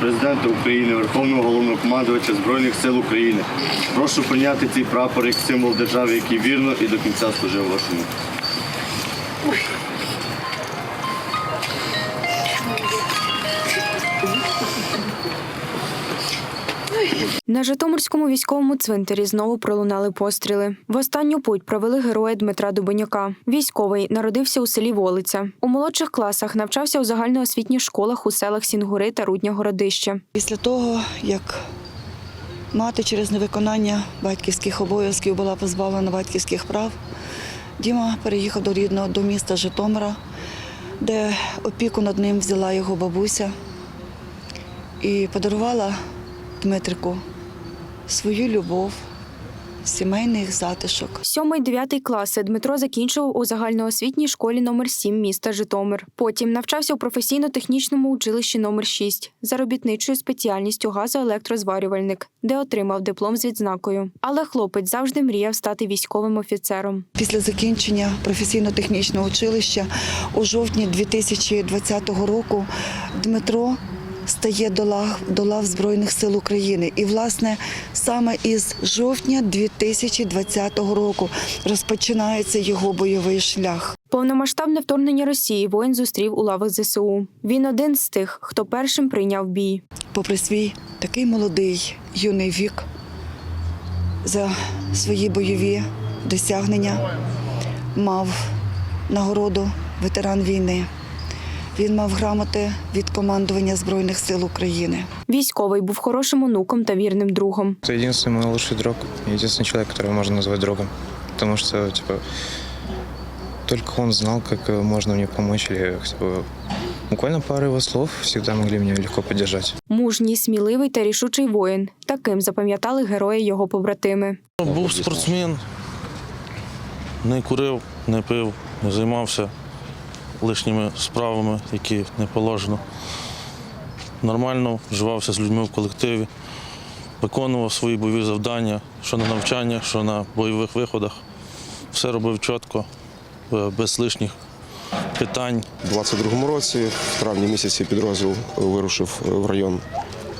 Президента України, Верховного Головнокомандувача Збройних сил України. Прошу прийняти цей прапор як символ держави, який вірно і до кінця служив вашому. На Житомирському військовому цвинтарі знову пролунали постріли. В останню путь провели героя Дмитра Дубенюка. Військовий народився у селі Волиця. У молодших класах навчався у загальноосвітніх школах у селах Сінгури та Рудня Городище. Після того, як мати через невиконання батьківських обов'язків була позбавлена батьківських прав, Діма переїхав до рідного до міста Житомира, де опіку над ним взяла його бабуся і подарувала Дмитрику свою любов, сімейний затишок. Сьомий дев'ятий класи Дмитро закінчував у загальноосвітній школі номер 7 міста Житомир. Потім навчався у професійно-технічному училищі номер 6 за робітничою спеціальністю газоелектрозварювальник, де отримав диплом з відзнакою. Але хлопець завжди мріяв стати військовим офіцером. Після закінчення професійно-технічного училища у жовтні 2020 року Дмитро стає до лав, до лав Збройних сил України. І, власне, саме із жовтня 2020 року розпочинається його бойовий шлях. Повномасштабне вторгнення Росії воїн зустрів у лавах ЗСУ. Він один з тих, хто першим прийняв бій. Попри свій такий молодий юний вік, за свої бойові досягнення мав нагороду ветеран війни. Він мав грамоти від командування Збройних сил України. Військовий був хорошим онуком та вірним другом. Это единственный мой лучший друг, единственный человек, которого можно назвать другом. Потому что, типа, только он знал, как э, можно мне помочь, или хотя бы буквально пара его слов всегда могли меня легко поддержать. Мужній, сміливий та рішучий воїн. Таким запам'ятали герої його побратими. Був спортсмен, не курив, не пив, не займався лишніми справами, які не положено. Нормально вживався з людьми в колективі, виконував свої бойові завдання, що на навчаннях, що на бойових виходах. Все робив чітко, е, без лишніх питань. У 22-му році, в травні місяці, підрозділ вирушив в район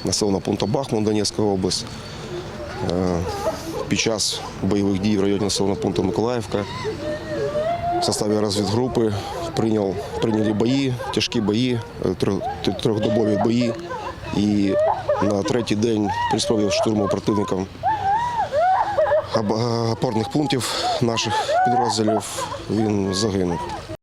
населеного пункту Бахмут, Донецька область. Е, Під час бойових дій в районі населеного пункту Миколаївка в составі розвідгрупи прийняв, прийняли бої, тяжкі бої, е, трьохдобові бої. І на третій день при штурму противникам опорних пунктів наших підрозділів він загинув.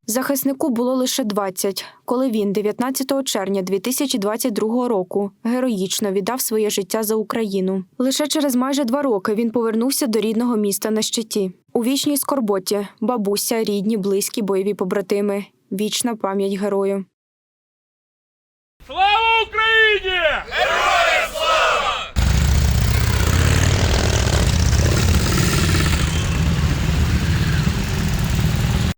Захиснику було лише 20, коли він 19 червня 2022 року героїчно віддав своє життя за Україну. Лише через майже два роки він повернувся до рідного міста на щиті. У вічній скорботі бабуся, рідні, близькі, бойові побратими. Вічна пам'ять герою. Слава Україні!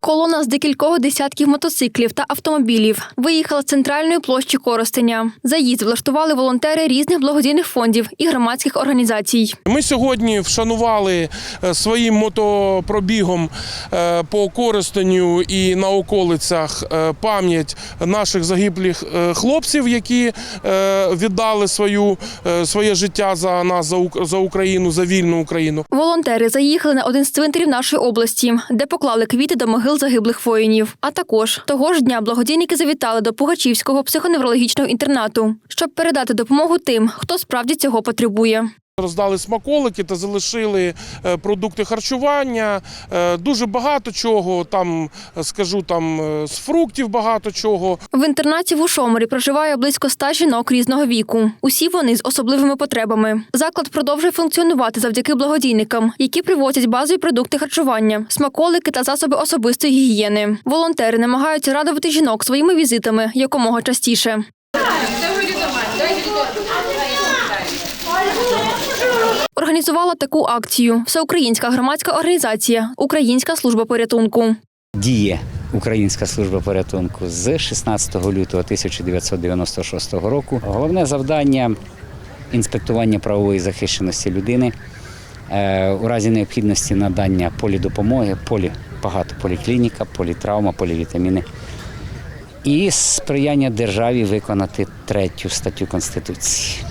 Колона з декількох десятків мотоциклів та автомобілів виїхала з центральної площі Коростеня. Заїзд влаштували волонтери різних благодійних фондів і громадських організацій. Ми сьогодні вшанували е, своїм мотопробігом е, по Коростеню і на околицях е, пам'ять наших загиблих хлопців, які віддали свою, своє життя за нас, за Україну, за вільну Україну. Волонтери заїхали на один з цвинтарів нашої області, де поклали квіти до могил загиблих воїнів. А також того ж дня благодійники завітали до Пугачівського психоневрологічного інтернату, щоб передати допомогу тим, хто справді цього потребує. Роздали смаколики та залишили е, продукти харчування. Е, Дуже багато чого. Там е, скажу, там з фруктів багато чого. В інтернаті в Ушоморі проживає близько ста жінок різного віку. Усі вони з особливими потребами. Заклад продовжує функціонувати завдяки благодійникам, які привозять базові продукти харчування, смаколики та засоби особистої гігієни. Волонтери намагаються радувати жінок своїми візитами якомога частіше. Організувала таку акцію всеукраїнська громадська організація Українська служба порятунку. діє Українська служба порятунку з 16 лютого 1996 року. Головне завдання інспектування правової захищеності людини е, у разі необхідності надання полідопомоги, полі багато поліклініка, політравма, полівітаміни. і сприяння державі виконати третю статтю Конституції,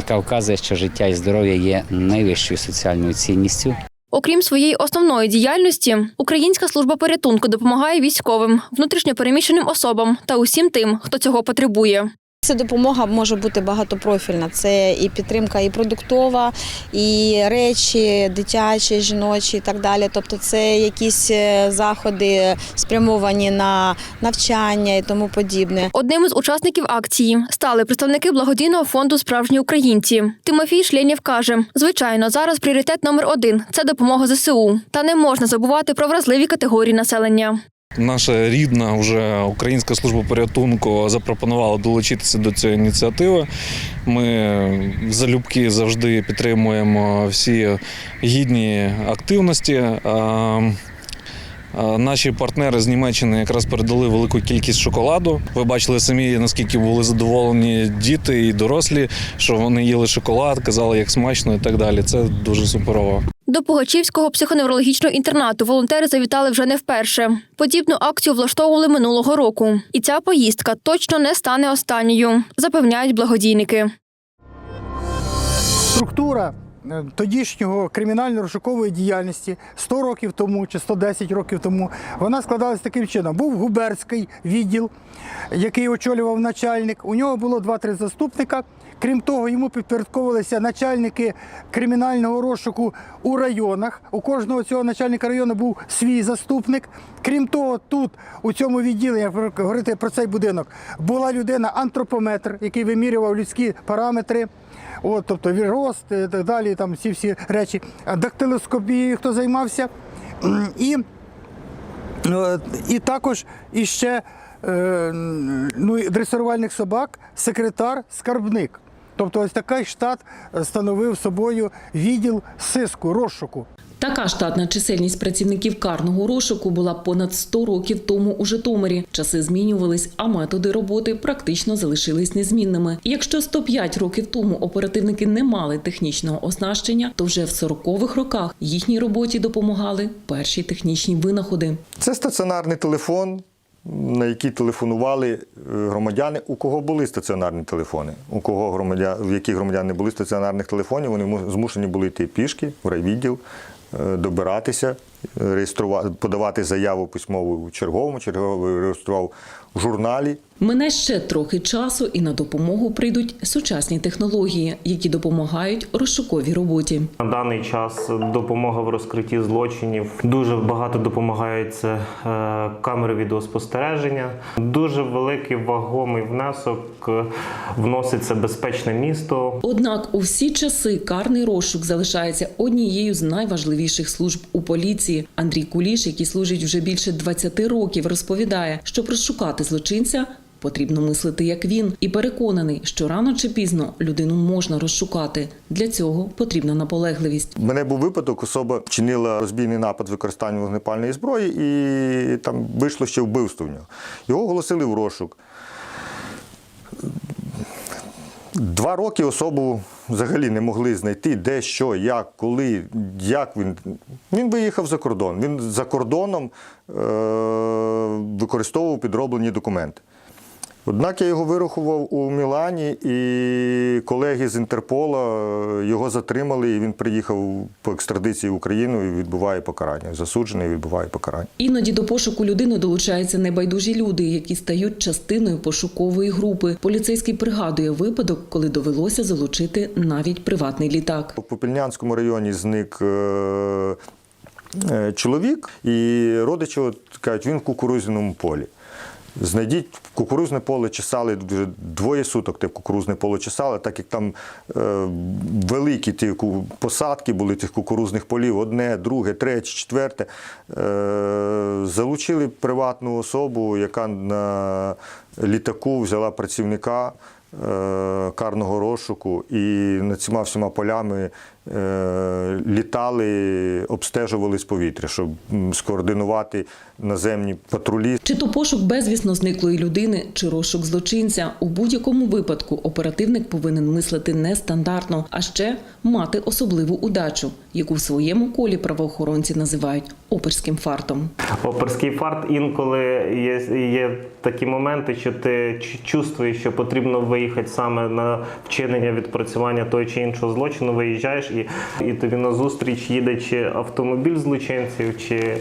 яка вказує, що життя і здоров'я є найвищою соціальною цінністю. Окрім своєї основної діяльності, Українська служба порятунку допомагає військовим, внутрішньопереміщеним особам та усім тим, хто цього потребує. Ця допомога може бути багатопрофільна. Це і підтримка, і продуктова, і речі, дитячі, жіночі, і так далі. Тобто, це якісь е, заходи спрямовані на навчання і тому подібне. Одним із учасників акції стали представники благодійного фонду Справжні українці. Тимофій Шлєнєв каже: звичайно, зараз пріоритет номер один це допомога ЗСУ. Та не можна забувати про вразливі категорії населення. Наша рідна вже українська служба порятунку запропонувала долучитися до цієї ініціативи. Ми залюбки завжди підтримуємо всі гідні активності. Наші партнери з Німеччини якраз передали велику кількість шоколаду. Ви бачили самі, наскільки були задоволені діти і дорослі, що вони їли шоколад, казали, як смачно і так далі. Це дуже суперово. До Пугачівського психоневрологічного інтернату волонтери завітали вже не вперше. Подібну акцію влаштовували минулого року. І ця поїздка точно не стане останньою, запевняють благодійники. структура е, тодішнього кримінально-розшукової діяльності 100 років тому чи 110 років тому, вона складалась таким чином. Був губернський відділ, який очолював начальник. У нього було 2-3 заступника. Крім того, йому підпорядковувалися начальники кримінального розшуку у районах. У кожного цього начальника району був свій заступник. Крім того, тут у цьому відділі, як ви говорите про цей будинок, була людина антропометр, який вимірював людські параметри. От, тобто рост і так далі, там всі всі речі. Дактилоскопією хто займався. І, і також іще ну, і дресирувальних собак, секретар, скарбник. Тобто ось такий штат е, становив собою відділ сиску, розшуку. Така штатна чисельність працівників карного розшуку була понад 100 років тому у Житомирі. Часи змінювались, а методи роботи практично залишились незмінними. І якщо 105 років тому оперативники не мали технічного оснащення, то вже в 40-х роках їхній роботі допомагали перші технічні винаходи. Це стаціонарний телефон, на які телефонували е, громадяни, у кого були стаціонарні телефони. У кого громадян, в яких громадян не були стаціонарних телефонів, вони змушені були йти пішки в райвідділ, е, добиратися, реєструвати, подавати заяву письмову черговому, черговий реєстрував журналі. Мине ще трохи часу, і на допомогу прийдуть сучасні технології, які допомагають розшуковій роботі. На даний час допомога в розкритті злочинів дуже багато допомагають це камери відеоспостереження. Дуже великий вагомий внесок е, вноситься безпечне місто. Однак у всі часи карний розшук залишається однією з найважливіших служб у поліції. Андрій Куліш, який служить вже більше 20 років, розповідає, щоб розшукати злочинця. Потрібно мислити як він, і переконаний, що рано чи пізно людину можна розшукати. Для цього потрібна наполегливість. У мене був випадок, особа чинила розбійний напад використання вогнепальної зброї, і там вийшло ще вбивство в нього. Його оголосили в розшук. Два роки особу взагалі не могли знайти, де, що, як, коли, як він. Він виїхав за кордон. Він за кордоном е- використовував підроблені документи. Однак я його вирахував у Мілані, і колеги з Інтерпола е, його затримали, і він приїхав по екстрадиції в Україну і відбуває покарання. Засуджений і відбуває покарання. Іноді до пошуку людини долучаються небайдужі люди, які стають частиною пошукової групи. Поліцейський пригадує випадок, коли довелося залучити навіть приватний літак. У Попільнянському районі зник е, е, чоловік, і родичі от кажуть, він в кукурузному полі. Знайдіть кукурузне поле чесали вже двоє суток. Те кукурузне поле чесали, так як там е, великі ті посадки були тих кукурузних полів, одне, друге, третє, четверте. Е, залучили приватну особу, яка на літаку взяла працівника е, карного розшуку і над цими всіма полями літали, обстежували з повітря, щоб скоординувати наземні патрулі. Чи то пошук безвісно зниклої людини, чи розшук злочинця. У будь-якому випадку оперативник повинен мислити нестандартно, а ще мати особливу удачу, яку в своєму колі правоохоронці називають оперським фартом. Оперський фарт інколи є, є такі моменти, що ти чувствуєш, що потрібно виїхати саме на вчинення відпрацювання того чи іншого злочину. Виїжджаєш і, і тобі на зустріч їде чи автомобіль злочинців, чи е,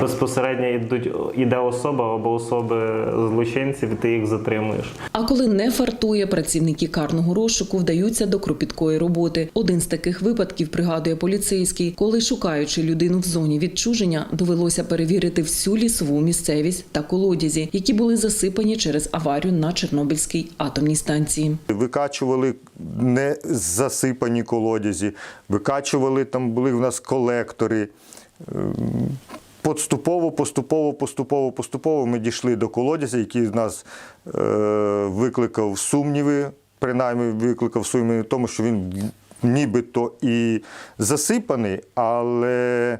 безпосередньо йдуть іде особа або особи злочинців, і ти їх затримуєш. А коли не фартує, працівники карного розшуку вдаються до кропіткої роботи. Один з таких випадків пригадує поліцейський, коли шукаючи людину в зоні відчуження, довелося перевірити всю лісову місцевість та колодязі, які були засипані через аварію на Чорнобильській атомній станції. Викачували не засипані колодязі, викачували там були в нас колектори. Ем, Поступово, поступово, поступово, поступово ми дійшли до колодязя, який в нас е, викликав сумніви, принаймні викликав сумніви тому, що він нібито і засипаний, але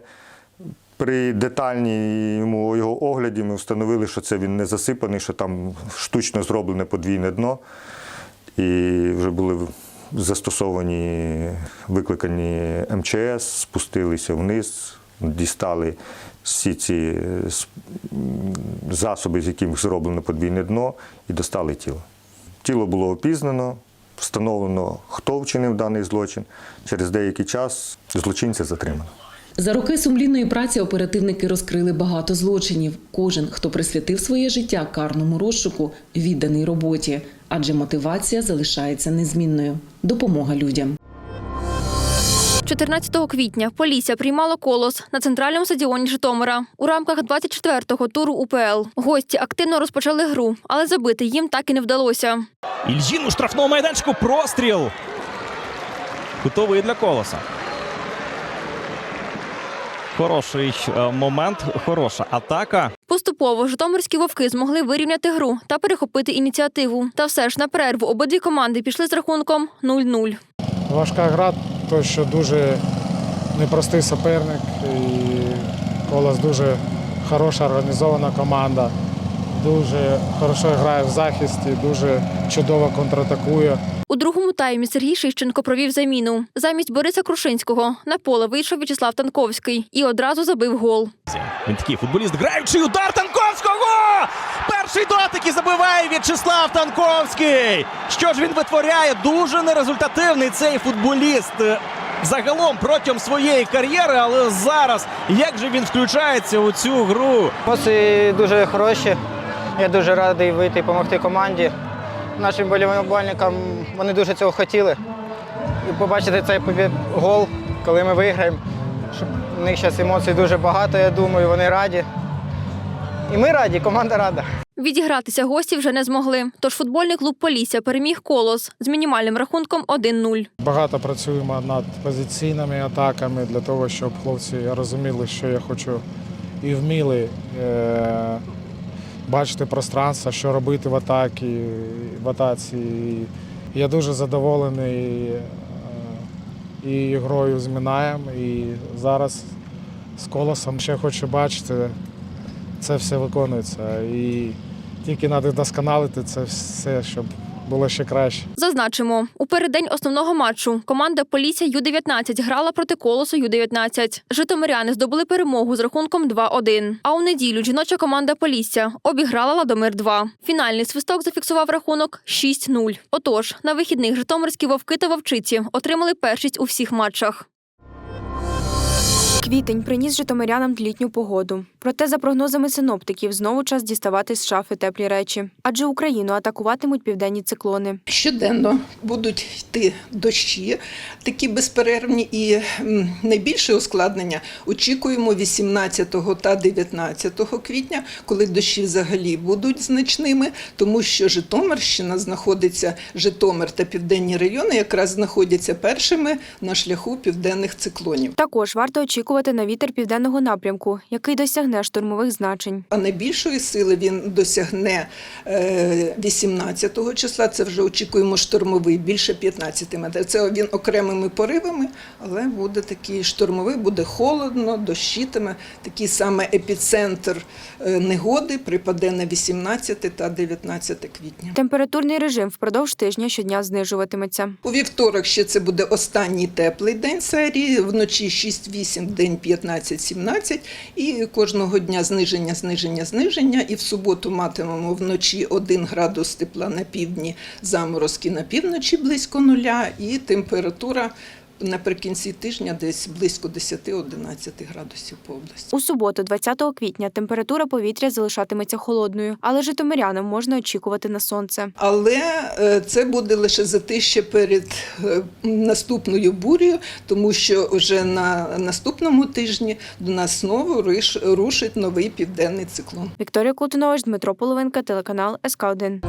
при детальному його огляді ми встановили, що це він не засипаний, що там штучно зроблене подвійне дно. І вже були застосовані, викликані МЧС, спустилися вниз, дістали всі ці засоби, з яких зроблено подвійне дно, і достали тіло. Тіло було опізнано, встановлено, хто вчинив даний злочин. Через деякий час злочинця затримано. За роки сумлінної праці оперативники розкрили багато злочинів. Кожен, хто присвятив своє життя карному розшуку, відданий роботі, адже мотивація залишається незмінною. Допомога людям. 14 квітня Полісся приймала колос на центральному стадіоні Житомира у рамках 24-го туру УПЛ. Гості активно розпочали гру, але забити їм так і не вдалося. Ільжін у штрафному майданчику простріл. Кутовий для колоса. Хороший е, момент, хороша атака. Поступово житомирські вовки змогли вирівняти гру та перехопити ініціативу. Та все ж на перерву обидві команди пішли з рахунком 0-0. Важка гра, то що дуже непростий суперник. І Колос дуже хороша організована команда. Дуже хорошо грає в захисті, дуже чудово контратакує. У другому таймі Сергій Шищенко провів заміну. Замість Бориса Крушинського на поле вийшов В'ячеслав Танковський і одразу забив гол. Він такий футболіст граючий удар Танковського! Перший дотик і забиває В'ячеслав Танковський. Що ж він витворяє? Дуже нерезультативний цей футболіст. е, Загалом протягом своєї кар'єри, але зараз як же він включається у цю гру? Емоції дуже хороші. Я дуже радий вийти і допомогти команді. Нашим болівальникам вони дуже цього хотіли. І побачити цей гол, коли ми виграємо. У них зараз емоцій дуже багато, я думаю, вони раді. І ми раді, команда рада. Відігратися гості вже не змогли. Тож футбольний клуб Полісся переміг колос з мінімальним рахунком 1-0. Багато працюємо над позиційними атаками для того, щоб хлопці розуміли, що я хочу, і вміли е- бачити пространство, що робити в атаці, в атаці. Я дуже задоволений е- і грою з Мінаєм, і зараз з колосом ще хочу бачити. Це все виконується. І тільки треба досконалити це все, щоб було ще краще. Зазначимо, у переддень основного матчу команда Полісся Ю-19 грала проти колосу Ю-19. Житомиряни здобули перемогу з рахунком 2-1. А у неділю жіноча команда Полісся обіграла Ладомир 2. Фінальний свисток зафіксував рахунок 6-0. Отож, на вихідних житомирські вовки та вовчиці отримали першість у всіх матчах. Квітень приніс житомирянам літню погоду. Проте, за прогнозами синоптиків, знову час діставати з шафи теплі речі, адже Україну атакуватимуть південні циклони. Щоденно будуть йти дощі, такі безперервні, і найбільше ускладнення очікуємо 18 та 19 квітня, коли дощі взагалі будуть значними, тому що Житомирщина знаходиться, Житомир та південні райони якраз знаходяться першими на шляху південних циклонів. Також варто очікувати очікувати на вітер південного напрямку, який досягне штурмових значень. А найбільшої сили він досягне е, 18 числа. Це вже очікуємо штормовий, більше 15 метрів. Це він окремими поривами, але буде такий штормовий, буде холодно, дощитиме. Такий саме епіцентр е, негоди припаде на 18 та 19 квітня. Температурний режим впродовж тижня щодня знижуватиметься. У вівторок ще це буде останній теплий день серії, вночі 6-8, день 15-17, і кожного дня зниження, зниження, зниження. І в суботу матимемо вночі 1 градус тепла на півдні, заморозки на півночі близько нуля, і температура наприкінці тижня десь близько 10-11 градусів по області. У суботу, 20 квітня, температура повітря залишатиметься холодною, але житомирянам можна очікувати на сонце. Але е, це буде лише затище перед е, наступною бурею, тому що вже на наступному тижні до нас знову рушить новий південний циклон. Вікторія Кутунович, Дмитро Половинка, телеканал СК 1